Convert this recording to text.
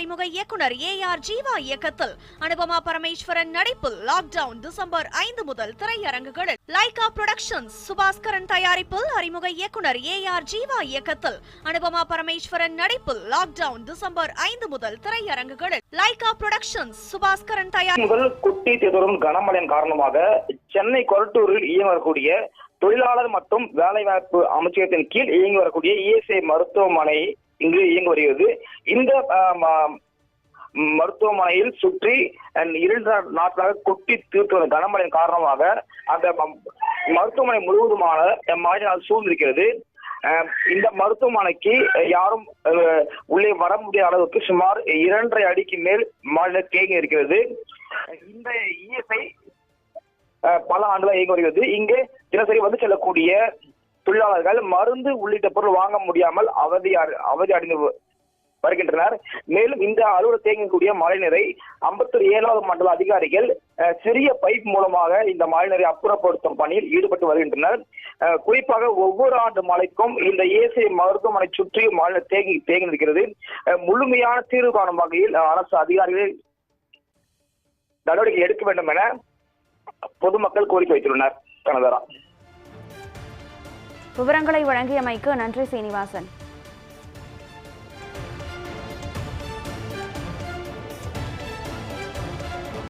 அறிமுக இயக்குனர் A R Jeeva இயக்கத்தில் அனுபமா பரமேஸ்வரன் நடிப்பில் லாக்டவுன் டிசம்பர் ஐந்து முதல் திரையரங்குகளில். லைகா புரொடக்ஷன்ஸ் சுபாஸ்கரன் தயாரிப்பில் அறிமுக இயக்குனர் ஏ ஆர் ஜீவா இயக்கத்தில் அனுபமா பரமேஸ்வரன் நடிப்பில் லாக்டவுன் டிசம்பர் ஐந்து முதல் திரையரங்குகளில். லைகா புரொடக்ஷன்ஸ் சுபாஸ்கரன் தயார் முதல் குட்டி தொடரும் கனமழையின் காரணமாக சென்னை கொரட்டூரில் இயங்கக்கூடிய தொழிலாளர் மற்றும் வேலைவாய்ப்பு அமைச்சகத்தின் கீழ் இயங்கி வரக்கூடிய இஎஸ்ஐ மருத்துவமனை இங்கு இயங்கி வருகிறது இந்த ம- மருத்துவமனையில் சுற்றி இரண்டு நாட்களாக கொட்டி தீர்த்து வந்த கனமழையின் காரணமாக அந்த ம- மருத்துவமனை முழுவதுமான மழையினால் சூழ்ந்திருக்கிறது. இந்த மருத்துவமனைக்கு யாரும் உள்ளே வர முடியாத அளவுக்கு சுமார் இரண்டரை அடிக்கு மேல் மழை தேங்கி இருக்கிறது. இந்த இஎஸ்ஐ பல ஆண்டுகளாக இயங்கி வருகிறது. இங்கே தினசரி வந்து செல்லக்கூடிய தொழிலாளர்கள் மருந்து உள்ளிட்ட பொருள் வாங்க முடியாமல் அவதி அவதி அடைந்து வருகின்றனர். மேலும் இந்த அலுவலக தேங்கக்கூடிய மழைநீரை ஐம்பத்தி ஏழாவது மண்டல அதிகாரிகள் அஹ், சிறிய பைப் மூலமாக இந்த மழைநீரை அப்புறப்படுத்தும் பணியில் ஈடுபட்டு வருகின்றனர். அஹ், குறிப்பாக ஒவ்வொரு ஆண்டு மழைக்கும் இந்த ஏசி மருத்துவமனை சுற்றி மழை தேங்கி தேங்கி நிற்கிறது. முழுமையான தீர்வு காணும் வகையில் அரசு அதிகாரிகள் நடவடிக்கை எடுக்க வேண்டும் என பொதுமக்கள் கோரிக்கை வைத்துள்ளனர். கனதரா விவரங்களை வழங்கியமைக்கு நன்றி சீனிவாசன்.